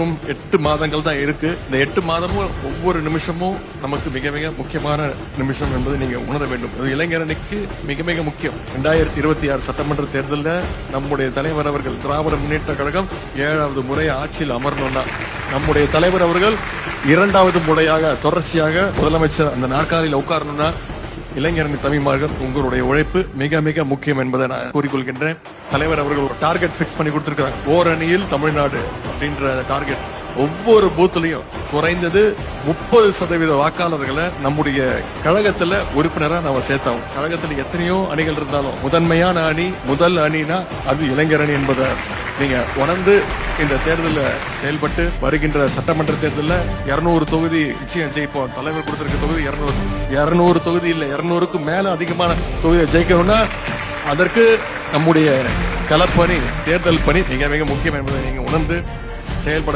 இன்னும் எட்டு மாதங்கள் தான் இருக்கு. இந்த எட்டு மாதமும் ஒவ்வொரு நிமிஷமும் நமக்கு மிக மிக முக்கியமான நிமிஷம் என்பதை நீங்க உணர வேண்டும். அது இளைஞரணிக்கு மிக மிக முக்கியம். ரெண்டாயிரத்தி இருபத்தி ஆறு சட்டமன்ற தேர்தலில் நம்முடைய தலைவர் அவர்கள் திராவிட முன்னேற்ற கழகம் ஏழாவது முறை ஆட்சியில் அமரணும்னா நம்முடைய தலைவர் அவர்கள் இரண்டாவது முறையாக தொடர்ச்சியாக முதலமைச்சர் அந்த நாற்காலியில் உட்காரணும்னா இளைஞரணி தமிழ்மார்கள் உங்களுடைய உழைப்பு மிக மிக முக்கியம் என்பதை நான் கூறிக்கொள்கின்றேன். தலைவர் அவர்கள் ஒரு டார்கெட் ஃபிக்ஸ் பண்ணி கொடுத்திருக்காங்க ஓரணியில் தமிழ்நாடு அப்படின்ற டார்கெட் ஒவ்வொரு பூத்துலையும் குறைந்தது முப்பது சதவீத வாக்காளர்களை நம்முடைய கழகத்துல உறுப்பினரா நாம சேர்த்தோம் கழகத்துல எத்தனையோ அணிகள் இருந்தாலும் முதன்மையான அணி முதல் அணினா அது இளைஞர் அணி என்பதை நீங்க உணர்ந்து இந்த தேர்தலில் செயல்பட்டு வருகின்ற சட்டமன்ற தேர்தலில் இருநூறு தொகுதி நிச்சயம் ஜெயிப்போம். தலைவர் கொடுத்திருக்க தொகுதி இருநூறு. இருநூறு தொகுதி இல்லை இருநூறுக்கும் மேல அதிகமான தொகுதியை ஜெயிக்கணும்னா அதற்கு நம்முடைய களப்பணி தேர்தல் பணி மிக மிக முக்கியம் என்பதை நீங்க உணர்ந்து செயல்பட